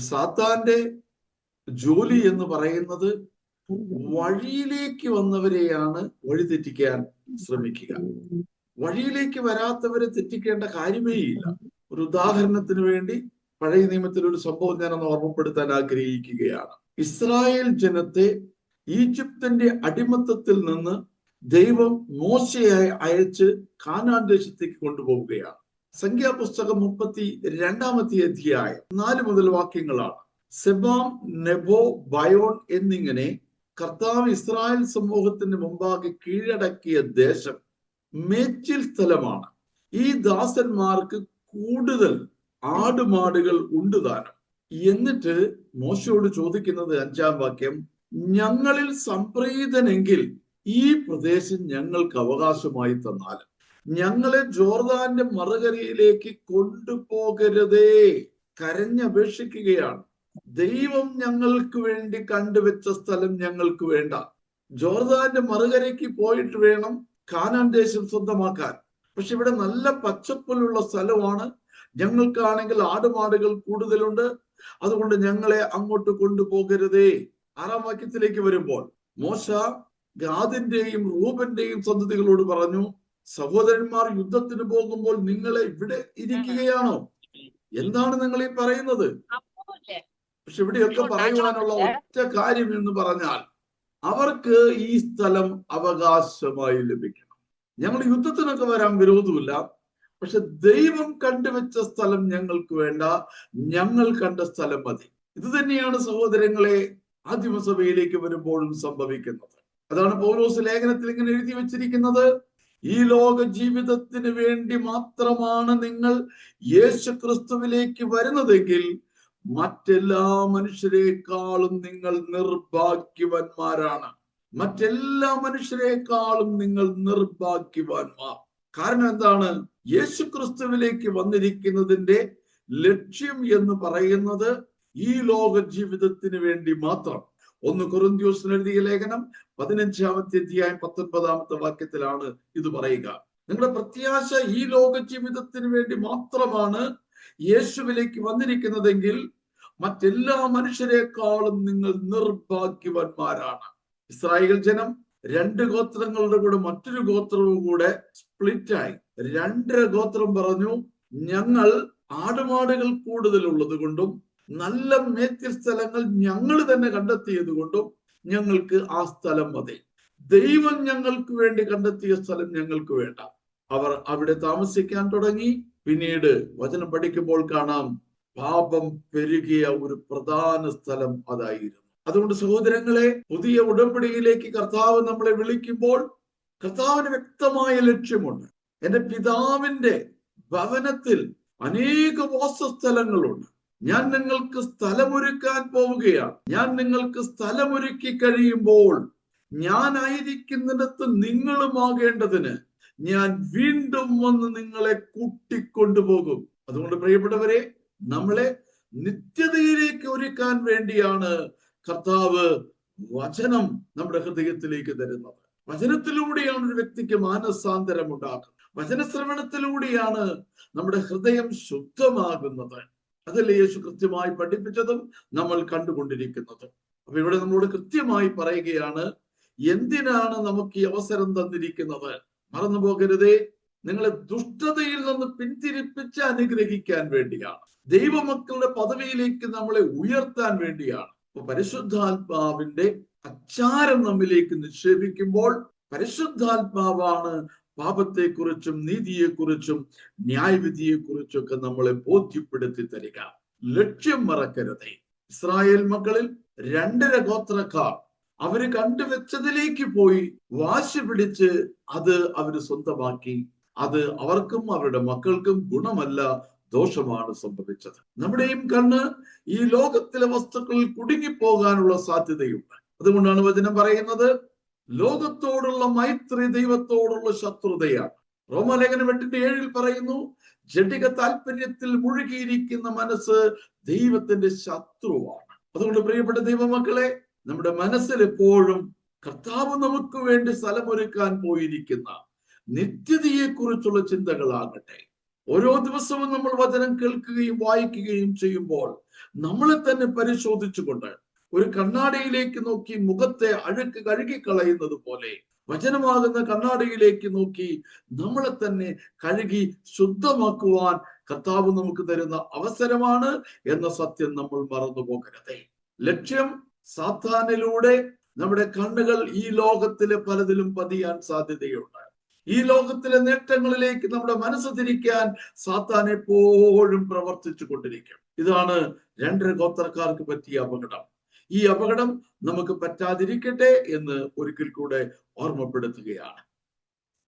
സാത്താന്റെ ജോലി എന്ന് പറയുന്നത് വഴിയിലേക്ക് വന്നവരെയാണ് വഴിതെറ്റിക്കാൻ ശ്രമിക്കുക. വഴിയിലേക്ക് വരാത്തവരെ തെറ്റിക്കേണ്ട കാര്യമേ ഇല്ല. ഒരു ഉദാഹരണത്തിന് വേണ്ടി പഴയ നിയമത്തിൽ ഒരു സംഭവം ഞാനൊന്ന് ഓർമ്മപ്പെടുത്താൻ ആഗ്രഹിക്കുകയാണ്. ഇസ്രായേൽ ജനത്തെ ഈജിപ്തിന്റെ അടിമത്തത്തിൽ നിന്ന് ദൈവം മോശയായി അയച്ച് കാനാൻ ദേശത്തേക്ക് കൊണ്ടുപോവുകയാണ്. സംഖ്യാപുസ്തകം മുപ്പത്തി രണ്ടാമത്തെ അധ്യായം നാല് മുതൽ വാക്യങ്ങളാണ്. സെബാം നെബോ ബയോൺ എന്നിങ്ങനെ കർത്താവ് ഇസ്രായേൽ സമൂഹത്തിന് മുമ്പാകെ കീഴടക്കിയ ദേശം മേച്ചിൽ സ്ഥലമാണ്. ഈ ദാസന്മാർക്ക് കൂടുതൽ ആടുമാടുകൾ ഉണ്ട് താനും. എന്നിട്ട് മോശയോട് ചോദിക്കുന്നത് അഞ്ചാം വാക്യം ഞങ്ങളിൽ സംപ്രീതനെങ്കിൽ ഈ പ്രദേശം ഞങ്ങൾക്ക് അവകാശമായി തന്നാലും ഞങ്ങളെ ജോർദാന്റെ മറുകരയിലേക്ക് കൊണ്ടുപോകരുതേ. കരഞ്ഞപേക്ഷിക്കുകയാണ്. ദൈവം ഞങ്ങൾക്ക് വേണ്ടി കണ്ടുവെച്ച സ്ഥലം ഞങ്ങൾക്ക് വേണ്ട. ജോർദാന്റെ മറുകരയ്ക്ക് പോയിട്ട് വേണം കാനാൻ ദേശം സ്വന്തമാക്കാൻ. പക്ഷെ ഇവിടെ നല്ല പച്ചപ്പുലുള്ള സ്ഥലമാണ്. ഞങ്ങൾക്കാണെങ്കിൽ ആടുമാടുകൾ കൂടുതലുണ്ട്. അതുകൊണ്ട് ഞങ്ങളെ അങ്ങോട്ട് കൊണ്ടുപോകരുതേ. ആറാം വാക്യത്തിലേക്ക് വരുമ്പോൾ മോശ ഗാദിന്റെയും റൂബന്റെയും സന്തതികളോട് പറഞ്ഞു സഹോദരന്മാർ യുദ്ധത്തിന് പോകുമ്പോൾ നിങ്ങളെ ഇവിടെ ഇരിക്കുകയാണോ? എന്താണ് നിങ്ങൾ ഈ പറയുന്നത്? പക്ഷെ ഇവിടെയൊക്കെ പറയുവാനുള്ള ഒറ്റ കാര്യം എന്ന് പറഞ്ഞാൽ അവർക്ക് ഈ സ്ഥലം അവകാശമായി ലഭിക്കണം. ഞങ്ങൾ യുദ്ധത്തിനൊക്കെ വരാൻ വിരോധമില്ല. പക്ഷെ ദൈവം കണ്ടുവെച്ച സ്ഥലം ഞങ്ങൾക്ക് വേണ്ട. ഞങ്ങൾ കണ്ട സ്ഥലം മതി. ഇത് തന്നെയാണ് സഹോദരങ്ങളെ ആദിമസഭയിലേക്ക് വരുമ്പോഴും സംഭവിക്കുന്നത്. അതാണ് പൗലോസ് ലേഖനത്തിൽ ഇങ്ങനെ എഴുതി വെച്ചിരിക്കുന്നത്. ഈ ലോക ജീവിതത്തിന് വേണ്ടി മാത്രമാണ് നിങ്ങൾ യേശു ക്രിസ്തുവിലേക്ക് വരുന്നതെങ്കിൽ മറ്റെല്ലാ മനുഷ്യരെക്കാളും നിങ്ങൾ നിർഭാഗ്യവന്മാരാണ്. മറ്റെല്ലാ മനുഷ്യരെക്കാളും നിങ്ങൾ നിർഭാഗ്യവാന്മാർ. കാരണം എന്താണ്? യേശു ക്രിസ്തുവിലേക്ക് വന്നിരിക്കുന്നതിന്റെ ലക്ഷ്യം എന്ന് പറയുന്നത് ഈ ലോക ജീവിതത്തിന് വേണ്ടി മാത്രം. ഒന്ന് കൊറിന്ത്യോസിന് എഴുതിയ ലേഖനം പതിനഞ്ചാമത്തെ അധ്യായം പത്തൊൻപതാമത്തെ വാക്യത്തിലാണ് ഇത് പറയുക. നിങ്ങളുടെ പ്രത്യാശ ഈ ലോക ജീവിതത്തിന് വേണ്ടി മാത്രമാണ് യേശുവിലേക്ക് വന്നിരിക്കുന്നതെങ്കിൽ മറ്റെല്ലാ മനുഷ്യരെക്കാളും നിങ്ങൾ നിർഭാഗ്യവന്മാരാണ്. ഇസ്രായേൽ ജനം രണ്ട് ഗോത്രങ്ങളുടെ കൂടെ മറ്റൊരു ഗോത്രവും കൂടെ സ്പ്ലിറ്റായി. രണ്ട് ഗോത്രം പറഞ്ഞു ഞങ്ങൾ ആടുമാടുകൾ കൂടുതൽ ഉള്ളത് കൊണ്ടും നല്ല മേച്ചിൽ സ്ഥലങ്ങൾ ഞങ്ങൾ തന്നെ കണ്ടെത്തിയത് കൊണ്ടും ഞങ്ങൾക്ക് ആ സ്ഥലം മതി. ദൈവം ഞങ്ങൾക്ക് വേണ്ടി കണ്ടെത്തിയ സ്ഥലം ഞങ്ങൾക്ക് വേണ്ട. അവർ അവിടെ താമസിക്കാൻ തുടങ്ങി. പിന്നീട് വചനം പഠിക്കുമ്പോൾ കാണാം പാപം പെരുകിയ ഒരു പ്രധാന സ്ഥലം അതായിരുന്നു. അതുകൊണ്ട് സഹോദരങ്ങളെ പുതിയ ഉടമ്പടിയിലേക്ക് കർത്താവ് നമ്മളെ വിളിക്കുമ്പോൾ കർത്താവിന് വ്യക്തമായ ലക്ഷ്യമുണ്ട്. എന്റെ പിതാവിന്റെ ഭവനത്തിൽ അനേക വാസസ്ഥലങ്ങളുണ്ട്. ഞാൻ നിങ്ങൾക്ക് സ്ഥലമൊരുക്കാൻ പോവുകയാണ്. ഞാൻ നിങ്ങൾക്ക് സ്ഥലമൊരുക്കി കഴിയുമ്പോൾ ഞാനായിരിക്കുന്നിടത്ത് നിങ്ങളുമാകേണ്ടതിന് ഞാൻ വീണ്ടും വന്ന് നിങ്ങളെ കൂട്ടിക്കൊണ്ടുപോകും. അതുകൊണ്ട് പ്രിയപ്പെട്ടവരെ നമ്മളെ നിത്യതയിലേക്ക് ഒരുക്കാൻ വേണ്ടിയാണ് കർത്താവ് വചനം നമ്മുടെ ഹൃദയത്തിലേക്ക് തരുന്നത്. വചനത്തിലൂടെയാണ് ഒരു വ്യക്തിക്ക് മാനസാന്തരം ഉണ്ടാകുന്നത് വചനശ്രവണത്തിലൂടെയാണ് നമ്മുടെ ഹൃദയം ശുദ്ധമാകുന്നത്. അതല്ലേ യേശു കൃത്യമായി പഠിപ്പിച്ചതും നമ്മൾ കണ്ടുകൊണ്ടിരിക്കുന്നത്. അപ്പൊ ഇവിടെ നമ്മളോട് കൃത്യമായി പറയുകയാണ് എന്തിനാണ് നമുക്ക് ഈ അവസരം തന്നിരിക്കുന്നത്? മറന്നു പോകരുതേ. നിങ്ങളെ ദുഷ്ടതയിൽ നിന്ന് പിന്തിരിപ്പിച്ച് അനുഗ്രഹിക്കാൻ വേണ്ടിയാണ്. ദൈവമക്കളുടെ പദവിയിലേക്ക് നമ്മളെ ഉയർത്താൻ വേണ്ടിയാണ്. അപ്പൊ പരിശുദ്ധാത്മാവിന്റെ അച്ചാരം നമ്മിലേക്ക് നിക്ഷേപിക്കുമ്പോൾ പരിശുദ്ധാത്മാവാണ് പാപത്തെക്കുറിച്ചും നീതിയെക്കുറിച്ചും ന്യായവിധിയെക്കുറിച്ചും ഒക്കെ നമ്മളെ ബോധ്യപ്പെടുത്തി തരിക. ലക്ഷ്യം മറക്കരുതേ. ഇസ്രായേൽ മക്കളിൽ രണ്ടര ഗോത്രക്കാർ അവർ കണ്ടുവച്ചതിലേക്ക് പോയി വാശി പിടിച്ച് അത് അവർ സ്വന്തമാക്കി. അത് അവർക്കും അവരുടെ മക്കൾക്കും ഗുണമല്ല ദോഷമാണ് സംഭവിച്ചത്. നമ്മുടെയും കണ്ണ് ഈ ലോകത്തിലെ വസ്തുക്കളിൽ കുടുങ്ങിപ്പോകാനുള്ള സാധ്യതയുണ്ട്. അതുകൊണ്ടാണ് വചനം പറയുന്നത് ലോകത്തോടുള്ള മൈത്രി ദൈവത്തോടുള്ള ശത്രുതയാണ്. റോമലേഖനം എട്ടിന്റെ ഏഴിൽ പറയുന്നു ജഡിക താല്പര്യത്തിൽ മുഴുകിയിരിക്കുന്ന മനസ്സ് ദൈവത്തിന്റെ ശത്രുവാണ്. അതുകൊണ്ട് പ്രിയപ്പെട്ട ദൈവമക്കളെ നമ്മുടെ മനസ്സിൽ എപ്പോഴും കർത്താവ് നമുക്ക് വേണ്ടി സ്ഥലമൊരുക്കാൻ പോയിരിക്കുന്ന നിത്യതയെക്കുറിച്ചുള്ള ചിന്തകളാകട്ടെ. ഓരോ ദിവസവും നമ്മൾ വചനം കേൾക്കുകയും വായിക്കുകയും ചെയ്യുമ്പോൾ നമ്മളെ തന്നെ പരിശോധിച്ചുകൊണ്ട് ഒരു കണ്ണാടിയിലേക്ക് നോക്കി മുഖത്തെ അഴുക്ക് കഴുകിക്കളയുന്നത് പോലെ വചനമാകുന്ന കണ്ണാടിയിലേക്ക് നോക്കി നമ്മളെ തന്നെ കഴുകി ശുദ്ധമാക്കുവാൻ കർത്താവ് നമുക്ക് തരുന്ന അവസരമാണ് എന്ന സത്യം നമ്മൾ മറന്നു പോകരുത്. ലക്ഷ്യം സാത്താനിലൂടെ നമ്മുടെ കണ്ണുകൾ ഈ ലോകത്തിലെ പലതിലും പതിയാൻ സാധ്യതയുണ്ട്. ഈ ലോകത്തിലെ നേട്ടങ്ങളിലേക്ക് നമ്മുടെ മനസ്സ് തിരിക്കാൻ സാത്താൻ എപ്പോഴും പ്രവർത്തിച്ചു കൊണ്ടിരിക്കും ഇതാണ് രണ്ടര ഗോത്രക്കാർക്ക് പറ്റിയ അപകടം. ഈ അപകടം നമുക്ക് പറ്റാതിരിക്കട്ടെ എന്ന് ഒരിക്കൽ കൂടെ ഓർമ്മപ്പെടുത്തുകയാണ്.